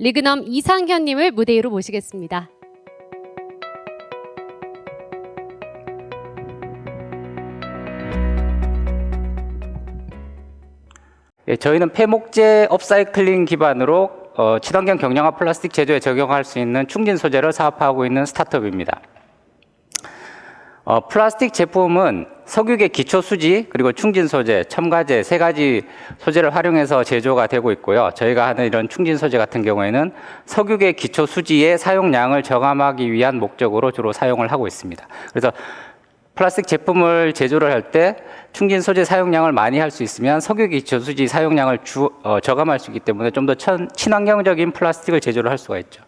리그넘 이상현님을 무대 위로 모시겠습니다. 예, 저희는 폐목재 업사이클링 기반으로 어, 친환경 경량화 플라스틱 제조에 적용할 수 있는 충진 소재를 사업하고 있는 스타트업입니다. 어, 플라스틱 제품은 석유계 기초 수지 그리고 충진 소재, 첨가제 세 가지 소재를 활용해서 제조가 되고 있고요. 저희가 하는 이런 충진 소재 같은 경우에는 석유계 기초 수지의 사용량을 저감하기 위한 목적으로 주로 사용을 하고 있습니다. 그래서 플라스틱 제품을 제조를 할 때 충진 소재 사용량을 많이 할 수 있으면 석유 기초 수지 사용량을 주, 어, 저감할 수 있기 때문에 좀 더 친환경적인 플라스틱을 제조를 할 수가 있죠.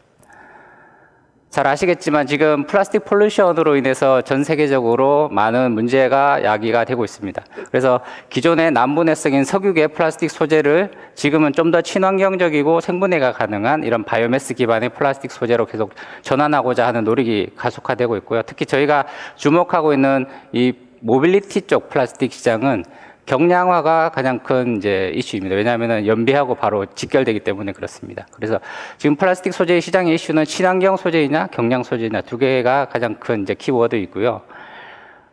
잘 아시겠지만 지금 플라스틱 폴루션으로 인해서 전 세계적으로 많은 문제가 야기가 되고 있습니다. 그래서 기존의 남분해성인 석유계 플라스틱 소재를 지금은 좀 더 친환경적이고 생분해가 가능한 이런 바이오매스 기반의 플라스틱 소재로 계속 전환하고자 하는 노력이 가속화되고 있고요. 특히 저희가 주목하고 있는 이 모빌리티 쪽 플라스틱 시장은 경량화가 가장 큰 이제 이슈입니다. 왜냐하면 연비하고 바로 직결되기 때문에 그렇습니다. 그래서 지금 플라스틱 소재 시장의 이슈는 친환경 소재이냐 경량 소재냐 두 개가 가장 큰 이제 키워드이고요.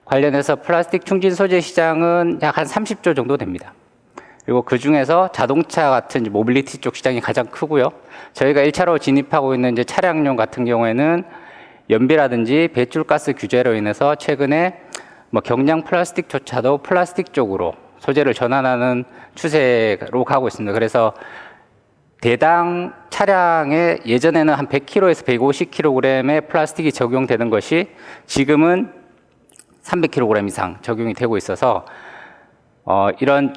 관련해서 플라스틱 충진 소재 시장은 약 한 30조 정도 됩니다. 그리고 그 중에서 자동차 같은 모빌리티 쪽 시장이 가장 크고요. 저희가 1차로 진입하고 있는 이제 차량용 같은 경우에는 연비라든지 배출가스 규제로 인해서 최근에 뭐 경량 플라스틱조차도 플라스틱 쪽으로 소재를 전환하는 추세로 가고 있습니다. 그래서 대당 차량에 예전에는 한 100kg에서 150kg의 플라스틱이 적용되는 것이 지금은 300kg 이상 적용이 되고 있어서 어, 이런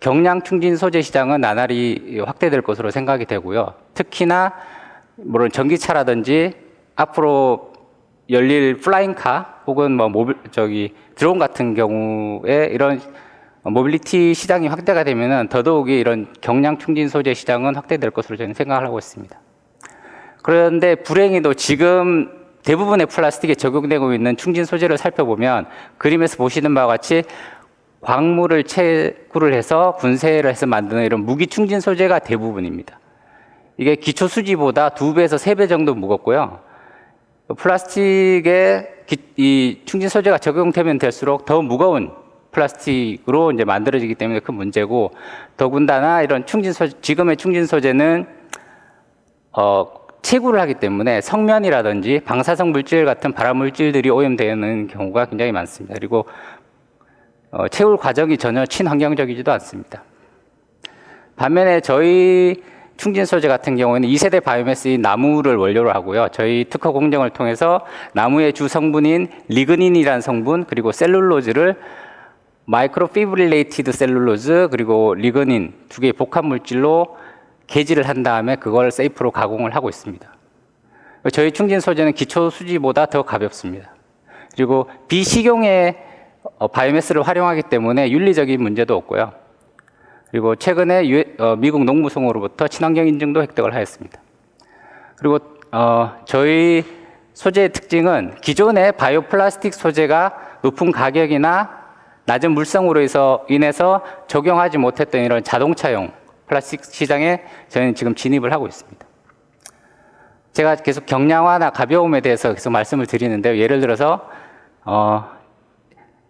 경량 충진 소재 시장은 나날이 확대될 것으로 생각이 되고요. 특히나 물론 전기차라든지 앞으로 열릴 플라잉카 혹은 뭐 모빌 저기 드론 같은 경우에 이런 모빌리티 시장이 확대가 되면은 더더욱이 이런 경량 충진 소재 시장은 확대될 것으로 저는 생각을 하고 있습니다. 그런데 불행히도 지금 대부분의 플라스틱에 적용되고 있는 충진 소재를 살펴보면 그림에서 보시는 바와 같이 광물을 채굴을 해서 분쇄를 해서 만드는 이런 무기 충진 소재가 대부분입니다. 이게 기초 수지보다 두 배에서 세 배 정도 무겁고요. 플라스틱에 기, 이 충진 소재가 적용되면 될수록 더 무거운 플라스틱으로 이제 만들어지기 때문에 큰 문제고 더군다나 이런 충진 소재, 지금의 충진 소재는 어, 채굴을 하기 때문에 성면이라든지 방사성 물질 같은 발암 물질들이 오염되는 경우가 굉장히 많습니다. 그리고 어, 채굴 과정이 전혀 친환경적이지도 않습니다. 반면에 저희 충진 소재 같은 경우에는 2세대 바이오매스인 나무를 원료로 하고요. 저희 특허 공정을 통해서 나무의 주 성분인 리그닌이라는 성분 그리고 셀룰로즈를 마이크로피브릴레이티드 셀룰로즈 그리고 리그닌 두 개의 복합 물질로 개질을 한 다음에 그걸 세이프로 가공을 하고 있습니다. 저희 충진 소재는 기초 수지보다 더 가볍습니다. 그리고 비식용의 어, 바이오매스를 활용하기 때문에 윤리적인 문제도 없고요. 그리고 최근에 유, 어, 미국 농무성으로부터 친환경 인증도 획득을 하였습니다. 그리고 어, 저희 소재의 특징은 기존의 바이오 플라스틱 소재가 높은 가격이나 낮은 물성으로 해서 인해서 적용하지 못했던 이런 자동차용 플라스틱 시장에 저희는 지금 진입을 하고 있습니다. 제가 계속 경량화나 가벼움에 대해서 계속 말씀을 드리는데요. 예를 들어서 어,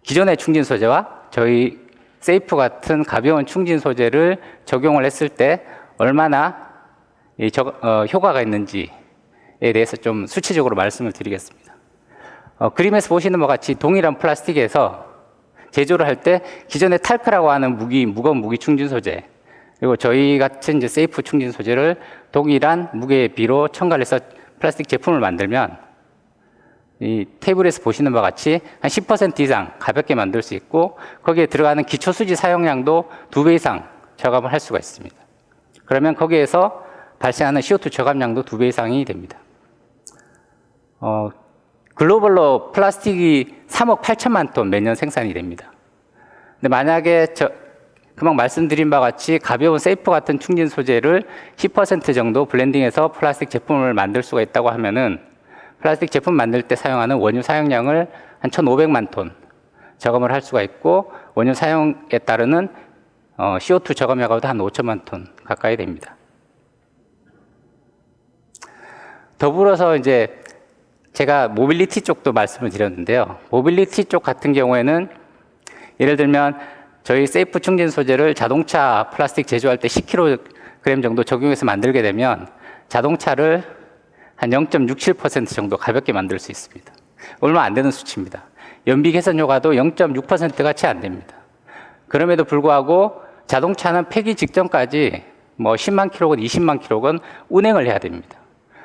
기존의 충진 소재와 저희 세이프 같은 가벼운 충진 소재를 적용을 했을 때 얼마나 이 저, 어, 효과가 있는지에 대해서 좀 수치적으로 말씀을 드리겠습니다. 어, 그림에서 보시는 것 같이 동일한 플라스틱에서 제조를 할 때 기존의 탈크라고 하는 무기 무거운 무기 충진 소재 그리고 저희 같은 이제 세이프 충진 소재를 동일한 무게의 비로 첨가해서 플라스틱 제품을 만들면 이 테이블에서 보시는 바와 같이 한 10% 이상 가볍게 만들 수 있고 거기에 들어가는 기초 수지 사용량도 두 배 이상 저감을 할 수가 있습니다. 그러면 거기에서 발생하는 CO2 저감량도 두 배 이상이 됩니다. 어, 글로벌로 플라스틱이 3억 8천만 톤 매년 생산이 됩니다. 근데 만약에 저 금방 말씀드린 바와 같이 가벼운 세이프 같은 충진 소재를 10% 정도 블렌딩해서 플라스틱 제품을 만들 수가 있다고 하면은 플라스틱 제품 만들 때 사용하는 원유 사용량을 한 1,500만 톤 저감을 할 수가 있고 원유 사용에 따르는 어, CO2 저감량가도 한 5천만 톤 가까이 됩니다. 더불어서 이제 제가 모빌리티 쪽도 말씀을 드렸는데요. 모빌리티 쪽 같은 경우에는 예를 들면 저희 세이프 충전 소재를 자동차 플라스틱 제조할 때 10kg 정도 적용해서 만들게 되면 자동차를 한 0.67% 정도 가볍게 만들 수 있습니다. 얼마 안 되는 수치입니다. 연비 개선 효과도 0.6%가 채 안 됩니다. 그럼에도 불구하고 자동차는 폐기 직전까지 뭐 10만 킬로건, 20만 킬로건 운행을 해야 됩니다.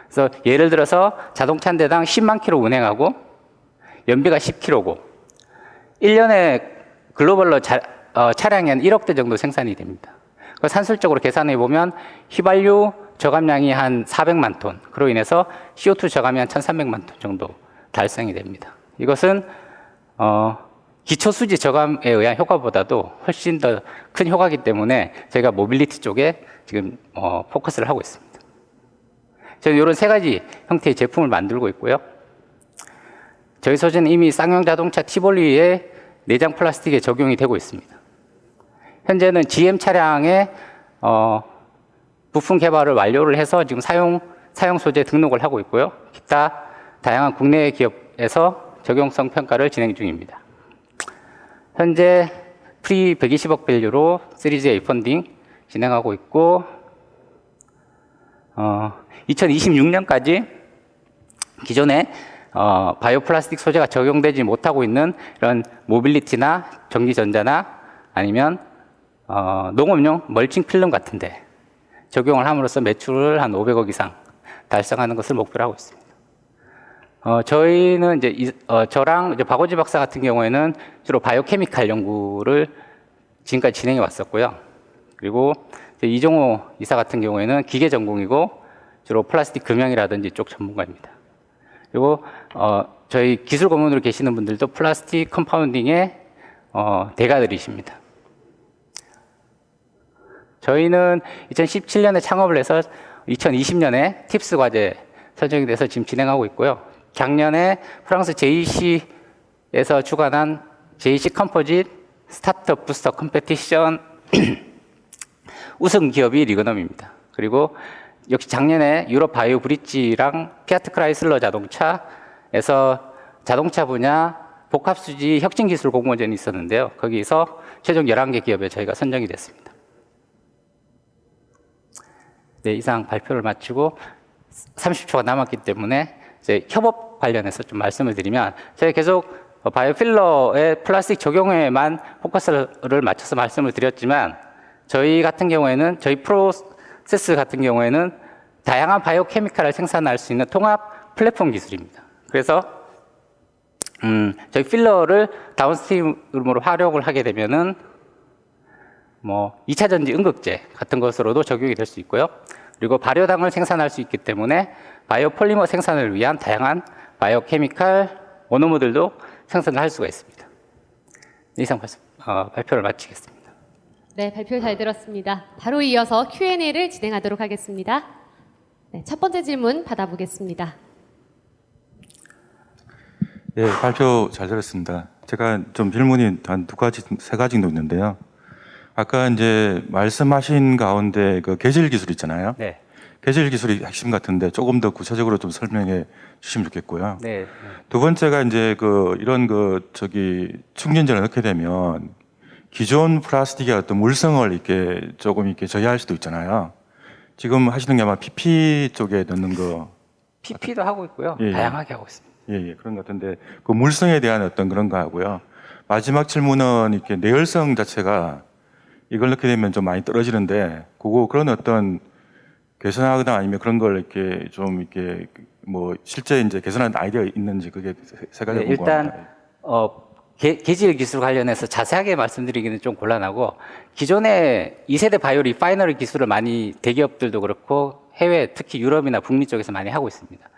그래서 예를 들어서 자동차 한 대당 10만 킬로 운행하고 연비가 10킬로고 1년에 글로벌로 자, 어, 차량이 한 1억 대 정도 생산이 됩니다. 그 산술적으로 계산해 보면 휘발유 저감량이 한 400만 톤, 그로 인해서 CO2 저감이 한 1,300만 톤 정도 달성이 됩니다. 이것은 어, 기초 수지 저감에 의한 효과보다도 훨씬 더 큰 효과이기 때문에 저희가 모빌리티 쪽에 지금 어, 포커스를 하고 있습니다. 저는 이런 세 가지 형태의 제품을 만들고 있고요. 저희 소재는 이미 쌍용 자동차 티볼리에 내장 플라스틱에 적용이 되고 있습니다. 현재는 GM 차량에 어, 부품 개발을 완료를 해서 지금 사용 사용 소재 등록을 하고 있고요. 기타 다양한 국내 기업에서 적용성 평가를 진행 중입니다. 현재 프리 120억 밸류로 시리즈 A 펀딩 진행하고 있고 어, 2026년까지 기존에 어, 바이오 플라스틱 소재가 적용되지 못하고 있는 이런 모빌리티나 전기전자나 아니면 어, 농업용 멀칭 필름 같은데 적용을 함으로써 매출을 한 500억 이상 달성하는 것을 목표로 하고 있습니다. 어, 저희는 이제 이, 어, 저랑 이제 박오지 박사 같은 경우에는 주로 바이오케미칼 연구를 지금까지 진행해 왔었고요. 그리고 이종호 이사 같은 경우에는 기계 전공이고 주로 플라스틱 금형이라든지 쪽 전문가입니다. 그리고 어, 저희 기술 고문으로 계시는 분들도 플라스틱 컴파운딩의 어, 대가들이십니다. 저희는 2017년에 창업을 해서 2020년에 팁스 과제 선정이 돼서 지금 진행하고 있고요. 작년에 프랑스 JEC에서 주관한 JEC 컴포짓 스타트업 부스터 컴페티션 우승 기업이 리그넘입니다. 그리고 역시 작년에 유럽 바이오 브릿지랑 피아트 크라이슬러 자동차에서 자동차 분야 복합 수지 혁신 기술 공모전이 있었는데요. 거기서 최종 11개 기업에 저희가 선정이 됐습니다. 네, 이상 발표를 마치고 30초가 남았기 때문에 이제 협업 관련해서 좀 말씀을 드리면 저희 계속 바이오필러의 플라스틱 적용에만 포커스를 맞춰서 말씀을 드렸지만 저희 같은 경우에는 저희 프로세스 같은 경우에는 다양한 바이오 케미칼을 생산할 수 있는 통합 플랫폼 기술입니다. 그래서 음, 저희 필러를 다운스트림으로 활용을 하게 되면은 뭐 2차 전지 응급제 같은 것으로도 적용이 될 수 있고요. 그리고 발효당을 생산할 수 있기 때문에 바이오 폴리머 생산을 위한 다양한 바이오 케미칼 원호모들도 생산을 할 수가 있습니다. 이상 발표, 어, 발표를 마치겠습니다. 네, 발표 잘 들었습니다. 바로 이어서 Q&A를 진행하도록 하겠습니다. 네, 첫 번째 질문 받아보겠습니다. 예, 발표 잘 들었습니다. 제가 좀 질문이 한 두 가지, 세 가지 정도 있는데요. 아까 이제 말씀하신 가운데 그 계질 기술 있잖아요. 네, 계질 기술이 핵심 같은데 조금 더 구체적으로 좀 설명해 주시면 좋겠고요. 네, 두 번째가 이제 그 이런 그 저기 충전재를 넣게 되면 기존 플라스틱의 어떤 물성을 이렇게 조금 이렇게 저해할 수도 있잖아요. 지금 하시는 게 아마 PP 쪽에 넣는 거 PP도 하고 있고요. 예, 예. 다양하게 하고 있습니다. 예, 예, 그런 것 같은데 그 물성에 대한 어떤 그런 거 하고요. 마지막 질문은 이렇게 내열성 자체가 이걸 넣게 되면 좀 많이 떨어지는데 그거 그런 어떤 개선하거나 아니면 그런 걸 이렇게 좀 이렇게 뭐 실제 이제 개선하는 아이디어 있는지 그게 세- 세 가지 네. 일단 어, 게, 계질 기술 관련해서 자세하게 말씀드리기는 좀 곤란하고 기존에 2세대 바이오 리파이너리 기술을 많이 대기업들도 그렇고 해외 특히 유럽이나 북미 쪽에서 많이 하고 있습니다.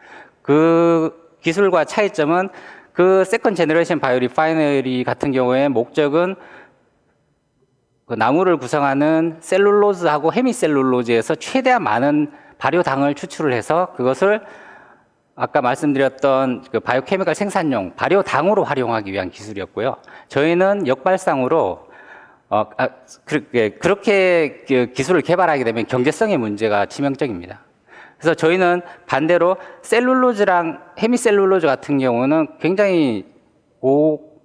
그 기술과 차이점은 그 세컨 제너레이션 바이오 리파이너리 같은 경우에 목적은 그 나무를 구성하는 셀룰로즈하고 헤미셀룰로즈에서 최대한 많은 발효당을 추출을 해서 그것을 아까 말씀드렸던 그 바이오케미칼 생산용 발효당으로 활용하기 위한 기술이었고요. 저희는 역발상으로 어, 아, 그렇게, 그렇게 그 기술을 개발하게 되면 경제성의 문제가 치명적입니다. 그래서 저희는 반대로 셀룰로즈랑 헤미셀룰로즈 같은 경우는 굉장히 고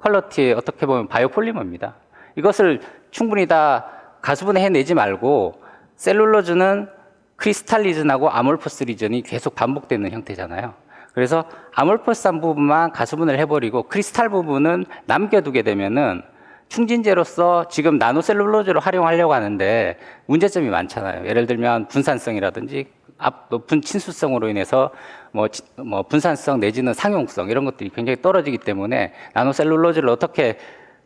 퀄러티의 어떻게 보면 바이오폴리머입니다. 이것을 충분히 다 가수분해 해내지 말고 셀룰로즈는 크리스탈 리즌하고 아몰포스 리전이 계속 반복되는 형태잖아요. 그래서 아몰포스한 부분만 가수분해를 해버리고 크리스탈 부분은 남겨두게 되면은 충진제로서 지금 나노셀룰로즈를 활용하려고 하는데 문제점이 많잖아요. 예를 들면 분산성이라든지 앞 높은 친수성으로 인해서 뭐, 지- 뭐 분산성 내지는 상용성 이런 것들이 굉장히 떨어지기 때문에 나노셀룰로즈를 어떻게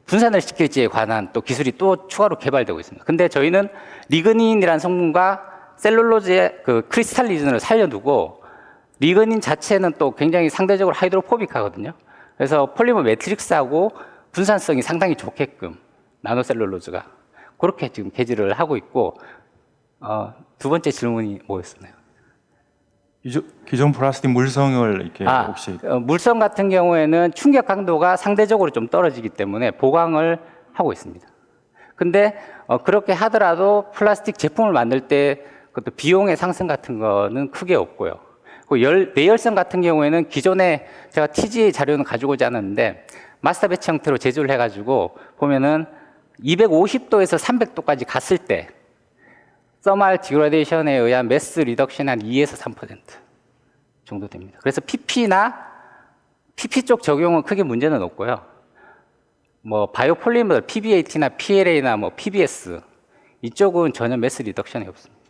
분산을 시킬지에 관한 또 기술이 또 추가로 개발되고 있습니다. 근데 저희는 리그닌이라는 성분과 셀룰로즈의 그 크리스탈리즘을 살려두고 리그닌 자체는 또 굉장히 상대적으로 하이드로포빅하거든요. 그래서 폴리머 매트릭스하고 분산성이 상당히 좋게끔 나노셀룰로즈가 그렇게 지금 개질을 하고 있고 어, 두 번째 질문이 뭐였었나요? 기존, 플라스틱 물성을 이렇게 아, 혹시 어, 물성 같은 경우에는 충격 강도가 상대적으로 좀 떨어지기 때문에 보강을 하고 있습니다. 근데 어, 그렇게 하더라도 플라스틱 제품을 만들 때 그것도 비용의 상승 같은 거는 크게 없고요. 그 열, 내열성 같은 경우에는 기존에 제가 TG 자료는 가지고 오지 않았는데 마스터 배치 형태로 제조를 해가지고 보면은 250도에서 300도까지 갔을 때 서말 디그라데이션에 의한 매스 리덕션 한 2에서 3% 정도 됩니다. 그래서 PP나 PP 쪽 적용은 크게 문제는 없고요. 뭐 바이오 폴리머 PBAT나 PLA나 뭐 PBS 이쪽은 전혀 매스 리덕션이 없습니다.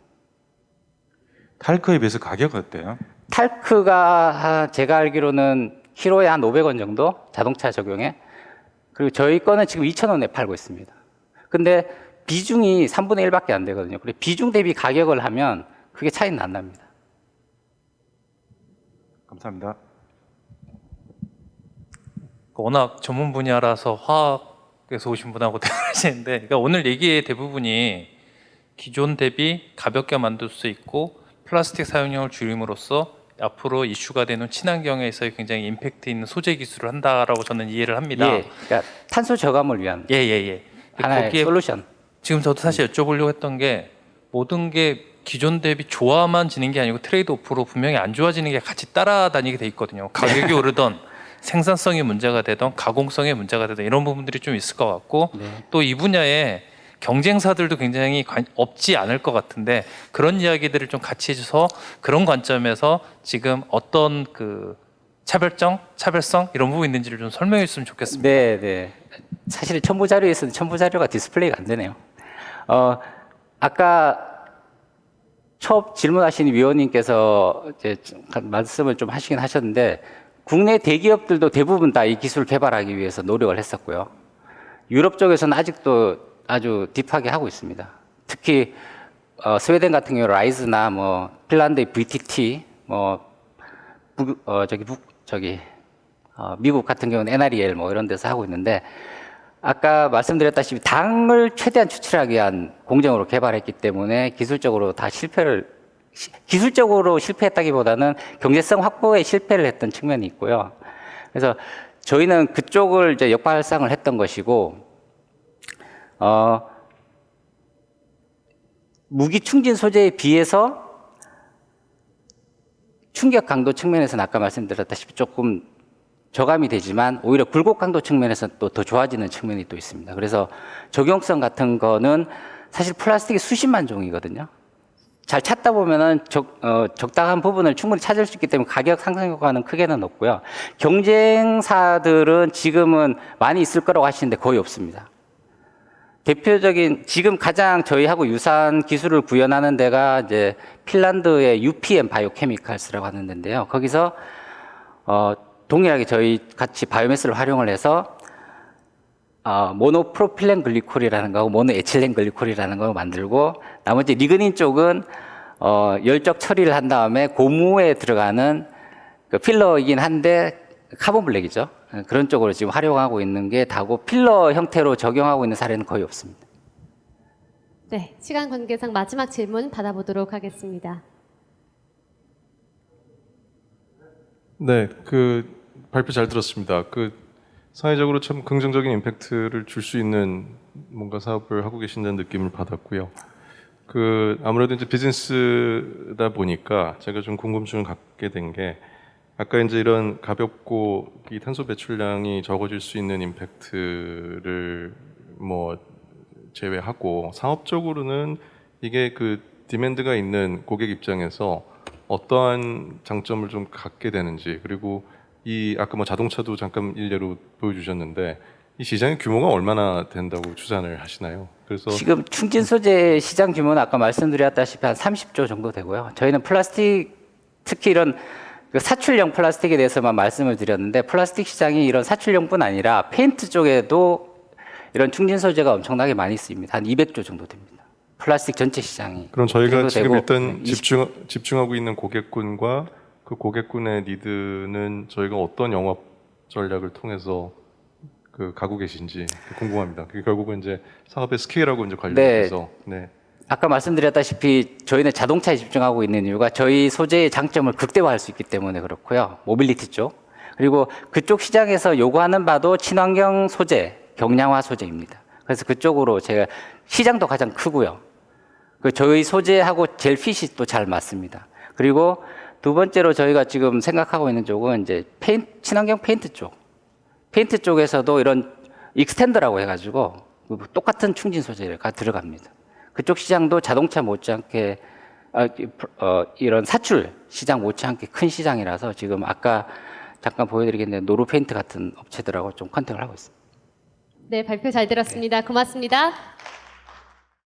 탈크에 비해서 가격 어때요? 탈크가 한- 제가 알기로는 키로에 한 500원 정도 자동차 적용에 그리고 저희 거는 지금 2,000원에 팔고 있습니다. 근데 비중이 3분의 1밖에 안 되거든요. 그리고 비중 대비 가격을 하면 그게 차이는 안 납니다. 감사합니다. 워낙 전문 분야라서 화학에서 오신 분하고 대화하시는데 그러니까 오늘 얘기의 대부분이 기존 대비 가볍게 만들 수 있고 플라스틱 사용량을 줄임으로써 앞으로 이슈가 되는 친환경에서의 굉장히 임팩트 있는 소재 기술을 한다라고 저는 이해를 합니다. 예, 그러니까 탄소 저감을 위한 예, 예, 예. 하나의 거기에 솔루션. 지금 저도 사실 여쭤보려고 했던 게 모든 게 기존 대비 좋아만 지는 게 아니고 트레이드 오프로 분명히 안 좋아지는 게 같이 따라다니게 돼 있거든요. 가격이 오르던 생산성이 문제가 되던 가공성의 문제가 되던 이런 부분들이 좀 있을 것 같고 네. 또이 분야에 경쟁사들도 굉장히 관- 없지 않을 것 같은데 그런 이야기들을 좀 같이 해줘서 그런 관점에서 지금 어떤 그 차별점, 차별성 이런 부분이 있는지를 좀 설명해 줬으면 좋겠습니다. 네, 네. 사실 첨부 자료에서는 첨부 자료가 디스플레이가 안 되네요. 어, 아까 첫 질문하신 위원님께서 이제 좀 말씀을 좀 하시긴 하셨는데 국내 대기업들도 대부분 다 이 기술 개발하기 위해서 노력을 했었고요. 유럽 쪽에서는 아직도 아주 딥하게 하고 있습니다. 특히 어, 스웨덴 같은 경우 라이즈나 뭐 핀란드의 VTT 뭐 북, 어, 저기 북 저기 어, 미국 같은 경우는 NREL 뭐 이런 데서 하고 있는데 아까 말씀드렸다시피 당을 최대한 추출하기 위한 공정으로 개발했기 때문에 기술적으로 다 실패를 시- 기술적으로 실패했다기보다는 경제성 확보에 실패를 했던 측면이 있고요. 그래서 저희는 그쪽을 이제 역발상을 했던 것이고 어, 무기 충진 소재에 비해서 충격 강도 측면에서는 아까 말씀드렸다시피 조금 저감이 되지만 오히려 굴곡 강도 측면에서는 또더 좋아지는 측면이 또 있습니다. 그래서 적용성 같은 거는 사실 플라스틱이 수십만 종이거든요. 잘 찾다 보면은 적, 어, 적당한 부분을 충분히 찾을 수 있기 때문에 가격 상승 효과는 크게는 없고요. 경쟁사들은 지금은 많이 있을 거라고 하시는데 거의 없습니다. 대표적인 지금 가장 저희하고 유사한 기술을 구현하는 데가 이제 핀란드의 UPM 바이오케미칼스라고 하는 데인데요. 거기서 어, 동일하게 저희 같이 바이오매스를 활용을 해서 어, 모노프로필렌 글리콜이라는 거하고 모노에틸렌 글리콜이라는 거 만들고 나머지 리그닌 쪽은 어, 열적 처리를 한 다음에 고무에 들어가는 그 필러이긴 한데 카본 블랙이죠. 예, 그런 쪽으로 지금 활용하고 있는 게 다고 필러 형태로 적용하고 있는 사례는 거의 없습니다. 네, 시간 관계상 마지막 질문 받아보도록 하겠습니다. 네, 그 발표 잘 들었습니다. 그 사회적으로 참 긍정적인 임팩트를 줄 수 있는 뭔가 사업을 하고 계신다는 느낌을 받았고요. 그 아무래도 이제 비즈니스다 보니까 제가 좀 궁금증을 갖게 된 게 아까 이제 이런 가볍고 이 탄소 배출량이 적어질 수 있는 임팩트를 뭐 제외하고 상업적으로는 이게 그 디맨드가 있는 고객 입장에서 어떠한 장점을 좀 갖게 되는지 그리고 이 아까 뭐 자동차도 잠깐 일례로 보여주셨는데 이 시장의 규모가 얼마나 된다고 추산을 하시나요? 그래서 지금 충진 소재 시장 규모는 아까 말씀드렸다시피 한 30조 정도 되고요. 저희는 플라스틱 특히 이런 그 사출용 플라스틱에 대해서만 말씀을 드렸는데 플라스틱 시장이 이런 사출용뿐 아니라 페인트 쪽에도 이런 충진 소재가 엄청나게 많이 쓰입니다. 한 200조 정도 됩니다. 플라스틱 전체 시장이. 그럼 저희가 지금 일단 네, 20 집중 집중하고 있는 고객군과 그 고객군의 니드는 저희가 어떤 영업 전략을 통해서 그 가고 계신지 궁금합니다. 그게 결국은 이제 사업의 스케일하고 이제 관련해서 네. 아까 말씀드렸다시피 저희는 자동차에 집중하고 있는 이유가 저희 소재의 장점을 극대화할 수 있기 때문에 그렇고요. 모빌리티 쪽. 그리고 그쪽 시장에서 요구하는 바도 친환경 소재, 경량화 소재입니다. 그래서 그쪽으로 제가 시장도 가장 크고요. 그 저희 소재하고 제일 핏이 또 잘 맞습니다. 그리고 두 번째로 저희가 지금 생각하고 있는 쪽은 이제 페인 친환경 페인트 쪽. 페인트 쪽에서도 이런 익스텐더라고 해가지고 그 똑같은 충진 소재가 들어갑니다. 그쪽 시장도 자동차 못지않게 아, 이- 어, 이런 사출 시장 못지않게 큰 시장이라서 지금 아까 잠깐 보여드리겠는데 노루 페인트 같은 업체들하고 좀 컨택을 하고 있습니다. 네, 발표 잘 들었습니다. 고맙습니다.